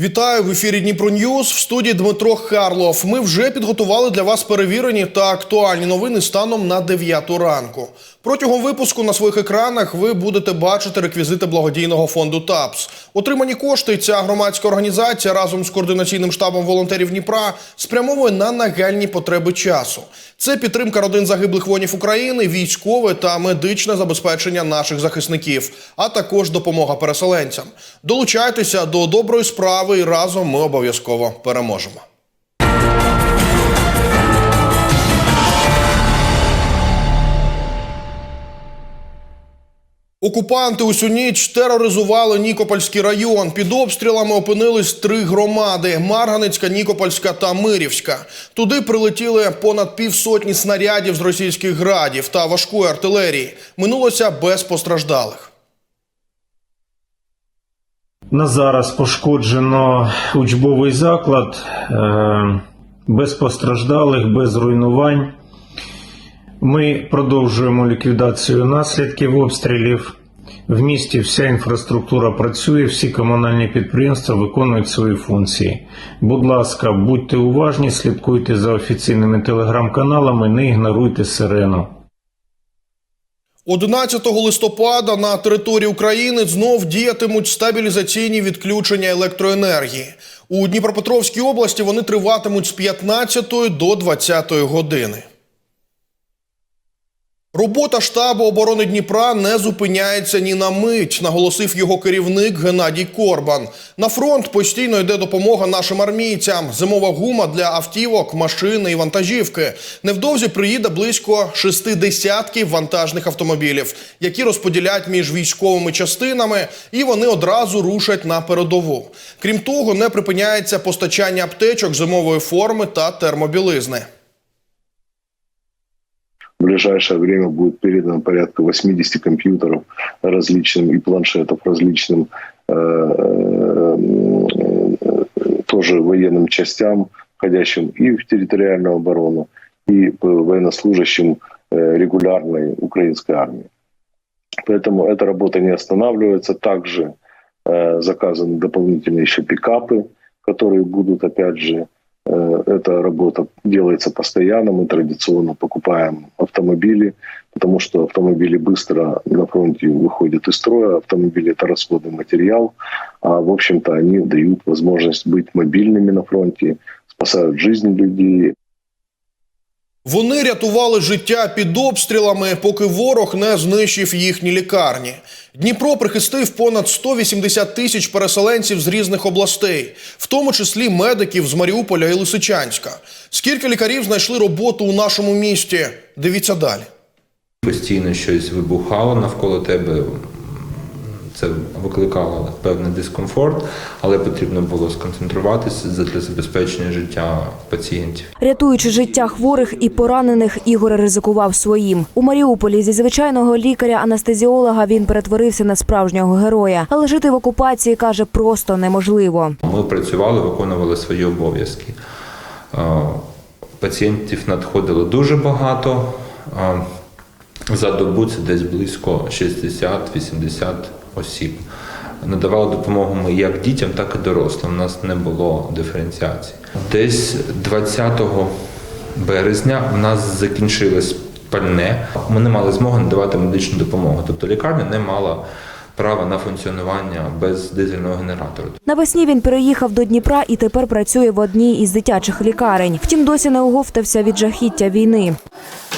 Вітаю в ефірі Дніпро Ньюс. В студії Дмитро Харлов. Ми вже підготували для вас перевірені та актуальні новини станом на 9 ранку. Протягом випуску на своїх екранах ви будете бачити реквізити благодійного фонду ТАПС. Отримані кошти ця громадська організація разом з координаційним штабом волонтерів Дніпра спрямовує на нагальні потреби часу. Це підтримка родин загиблих воїнів України, військове та медичне забезпечення наших захисників, а також допомога переселенцям. Долучайтеся до доброї справи і разом ми обов'язково переможемо. Окупанти усю ніч тероризували Нікопольський район. Під обстрілами опинились три громади: Марганецька, Нікопольська та Мирівська. Туди прилетіли понад півсотні снарядів з російських градів та важкої артилерії. Минулося без постраждалих. На зараз пошкоджено учбовий заклад е, без постраждалих, без руйнувань. Ми продовжуємо ліквідацію наслідків обстрілів. В місті вся інфраструктура працює, всі комунальні підприємства виконують свої функції. Будь ласка, будьте уважні, слідкуйте за офіційними телеграм-каналами, не ігноруйте сирену. 11 листопада на території України знов діятимуть стабілізаційні відключення електроенергії. У Дніпропетровській області вони триватимуть з 15 до 20 години. Робота штабу оборони Дніпра не зупиняється ні на мить, наголосив його керівник Геннадій Корбан. На фронт постійно йде допомога нашим армійцям. Зимова гума для автівок, машини і вантажівки. Невдовзі приїде близько шести десятків вантажних автомобілів, які розподілять між військовими частинами, і вони одразу рушать на передову. Крім того, не припиняється постачання аптечок, зимової форми та термобілизни. В ближайшее время будет передано порядка 80 компьютеров различным и планшетов различным э, э, тоже военным частям, входящим и в территориальную оборону, и военнослужащим э, регулярной украинской армии. Поэтому эта работа не останавливается. Также заказаны дополнительные еще пикапы, которые будут, опять же, эта работа делается постоянно. Мы традиционно покупаем автомобили, потому что автомобили быстро на фронте выходят из строя. Автомобили – это расходный материал, а, в общем-то, они дают возможность быть мобильными на фронте, спасают жизни людей, Вони рятували життя під обстрілами, поки ворог не знищив їхні лікарні. Дніпро прихистив понад 180 тисяч переселенців з різних областей, в тому числі медиків з Маріуполя і Лисичанська. Скільки лікарів знайшли роботу у нашому місті? Дивіться далі. Постійно щось вибухало навколо тебе. Це викликало певний дискомфорт, але потрібно було сконцентруватися для забезпечення життя пацієнтів. Рятуючи життя хворих і поранених, Ігор ризикував своїм. У Маріуполі зі звичайного лікаря-анестезіолога він перетворився на справжнього героя. Але жити в окупації каже просто неможливо. Ми працювали, виконували свої обов'язки. Е, Пацієнтів надходило дуже багато. Е, За добу це десь близько 60-80 осіб. Надавали допомогу ми як дітям, так і дорослим. У нас не було диференціації. Десь 20 березня в нас закінчилось пальне. Ми не мали змоги надавати медичну допомогу. Тобто лікарня не мала права на функціонування без дизельного генератора. Навесні він переїхав до Дніпра і тепер працює в одній із дитячих лікарень. Втім, досі не оговтався від жахіття війни.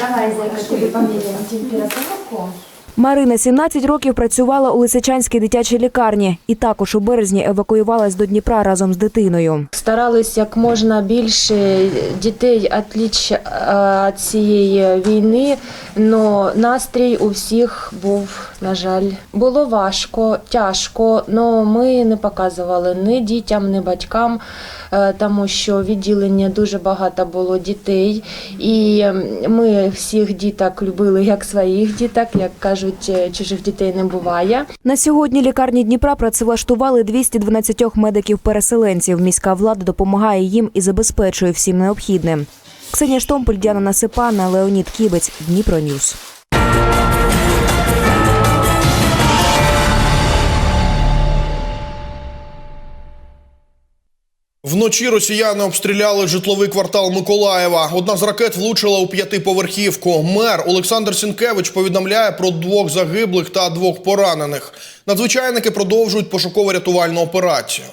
Давай, зайка, тобі поміряємо. Марина 17 років працювала у Лисичанській дитячій лікарні і також у березні евакуювалась до Дніпра разом з дитиною. Старались як можна більше дітей відліч від цієї війни, але настрій у всіх був, на жаль, було важко, тяжко, але ми не показували ні дітям, ні батькам, е, тому що відділення дуже багато було дітей, і ми всіх діток любили як своїх діток, як кажуть, чужих дітей не буває. На сьогодні лікарні Дніпра працевлаштували 212 медиків-переселенців. Міська влада допомагає їм і забезпечує всім необхідним. Ксенія Штомполь, Діана Насипана, Леонід Кібець, Дніпро Ньюс. Вночі росіяни обстріляли житловий квартал Миколаєва. Одна з ракет влучила у п'ятиповерхівку. Мер Олександр Сінкевич повідомляє про двох загиблих та двох поранених. Надзвичайники продовжують пошуково-рятувальну операцію.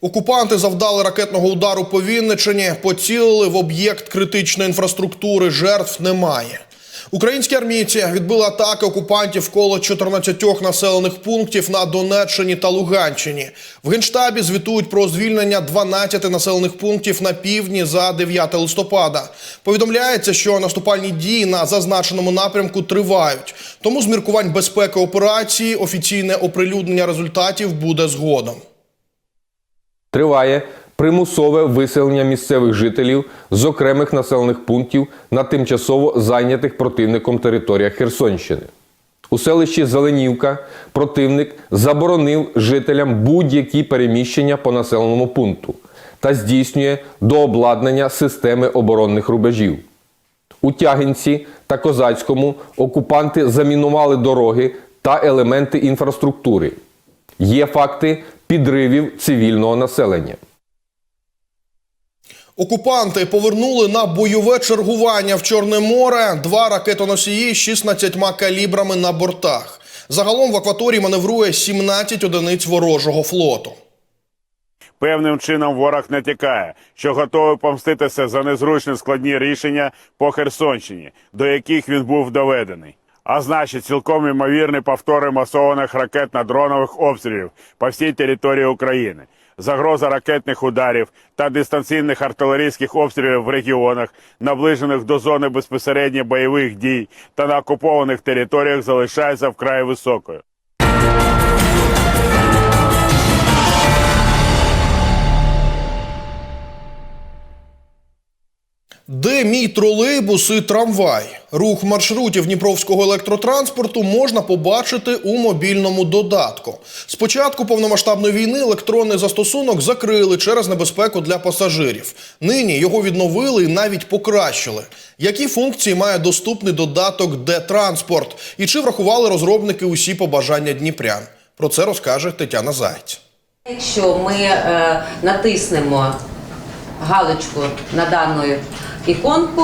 Окупанти завдали ракетного удару по Вінничині, поцілили в об'єкт критичної інфраструктури. Жертв немає. Українські армійці відбили атаки окупантів коло 14 населених пунктів на Донеччині та Луганщині. В генштабі звітують про звільнення 12 населених пунктів на півдні за 9 листопада. Повідомляється, що наступальні дії на зазначеному напрямку тривають. Тому з міркувань безпеки операції офіційне оприлюднення результатів буде згодом. Триває примусове виселення місцевих жителів з окремих населених пунктів на тимчасово зайнятих противником територіях Херсонщини. У селищі Зеленівка противник заборонив жителям будь-які переміщення по населеному пункту та здійснює дообладнання системи оборонних рубежів. У Тягинці та Козацькому окупанти замінували дороги та елементи інфраструктури. Є факти підривів цивільного населення. Окупанти повернули на бойове чергування в Чорне море два ракетоносії з 16 калібрами на бортах. Загалом в акваторії маневрує 17 одиниць ворожого флоту. Певним чином ворог не тікає, що готовий помститися за незручні складні рішення по Херсонщині, до яких він був доведений. А значить, цілком імовірні повтори масованих ракетно-дронових обстрілів по всій території України. Загроза ракетних ударів та дистанційних артилерійських обстрілів в регіонах, наближених до зони безпосередньо бойових дій та на окупованих територіях, залишається вкрай високою. Де мій тролейбус і трамвай? Рух маршрутів Дніпровського електротранспорту можна побачити у мобільному додатку. З початку повномасштабної війни електронний застосунок закрили через небезпеку для пасажирів. Нині його відновили і навіть покращили. Які функції має доступний додаток Де-транспорт? І чи врахували розробники усі побажання дніпрян? Про це розкаже Тетяна Зайць. Якщо ми е, натиснемо галочку на дану іконку,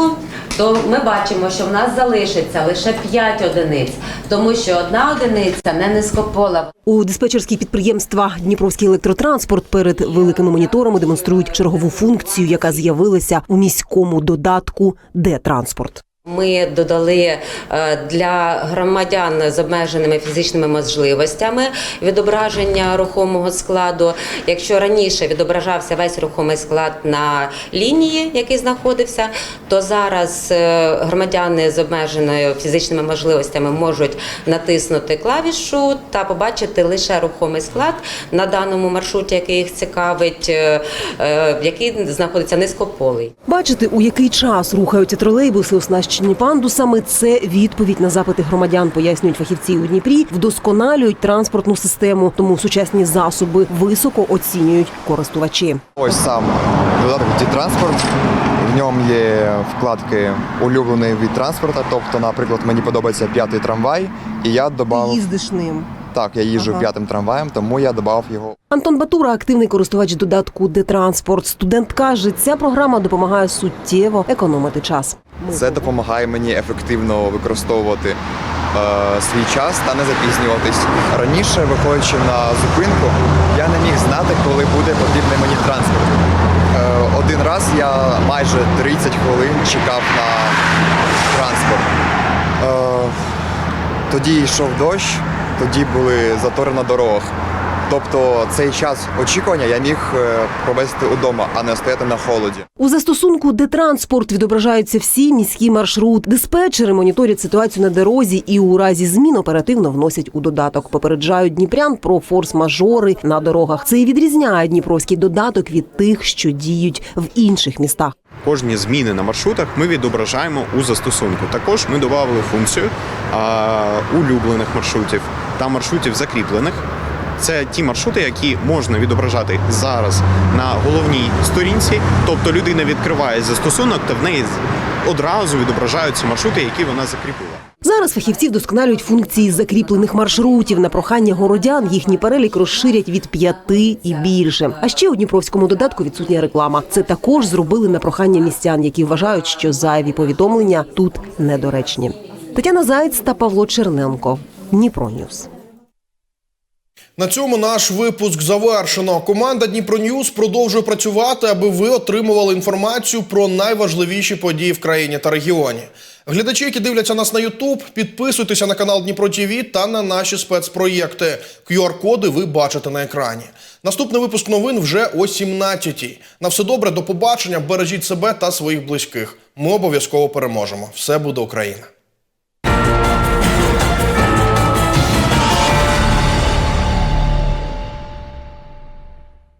то ми бачимо, що в нас залишиться лише 5 одиниць, тому що одна одиниця не низькопола. У диспетчерські підприємства Дніпровський електротранспорт перед великими моніторами демонструють чергову функцію, яка з'явилася у міському додатку Де-транспорт. Ми додали е, для громадян з обмеженими фізичними можливостями відображення рухомого складу. Якщо раніше відображався весь рухомий склад на лінії, який знаходився, то зараз е, громадяни з обмеженою фізичними можливостями можуть натиснути клавішу та побачити лише рухомий склад на даному маршруті, який їх цікавить, е, який знаходиться низькополий. Бачити, у який час рухаються тролейбуси, оснащені пандусами, це відповідь на запити громадян, пояснюють фахівці у Дніпрі, вдосконалюють транспортну систему, тому сучасні засоби високо оцінюють користувачі. Ось сам додаток «Ді-транспорт». В ньому є вкладки улюблений від транспорту. Тобто, наприклад, мені подобається п'ятий трамвай, і я додав їздиш ним. Так, я їжджу Ага. п'ятим трамваєм, тому я додав його. Антон Батура, активний користувач додатку Детранспорт. Студент каже, ця програма допомагає суттєво економити час. Це допомагає мені ефективно використовувати е, свій час та не запізнюватись. Раніше, виходячи на зупинку, я не міг знати, коли буде потрібний мені транспорт. Е, один раз я майже 30 хвилин чекав на транспорт. Е, тоді йшов дощ, тоді були затори на дорогах. Тобто цей час очікування я міг е, провести удома, а не стояти на холоді. У застосунку Детранспорт відображаються всі міські маршрути. Диспетчери моніторять ситуацію на дорозі і у разі змін оперативно вносять у додаток. Попереджають дніпрян про форс-мажори на дорогах. Це і відрізняє дніпровський додаток від тих, що діють в інших містах. Кожні зміни на маршрутах ми відображаємо у застосунку. Також ми додали функцію а, улюблених маршрутів та маршрутів закріплених. Це ті маршрути, які можна відображати зараз на головній сторінці. Тобто людина відкриває застосунок та в неї одразу відображаються маршрути, які вона закріпила. Зараз фахівці вдосконалюють функції закріплених маршрутів. На прохання городян їхній перелік розширять від п'яти і більше. А ще у дніпровському додатку відсутня реклама. Це також зробили на прохання містян, які вважають, що зайві повідомлення тут недоречні. Тетяна Заєць та Павло Черненко. Дніпро Ньюс. На цьому наш випуск завершено. Команда Дніпро Ньюз продовжує працювати, аби ви отримували інформацію про найважливіші події в країні та регіоні. Глядачі, які дивляться нас на Ютуб, підписуйтеся на канал Дніпро ТІВІ та на наші спецпроєкти. QR-коди ви бачите на екрані. Наступний випуск новин вже о 17-й. На все добре, до побачення. Бережіть себе та своїх близьких. Ми обов'язково переможемо. Все буде Україна.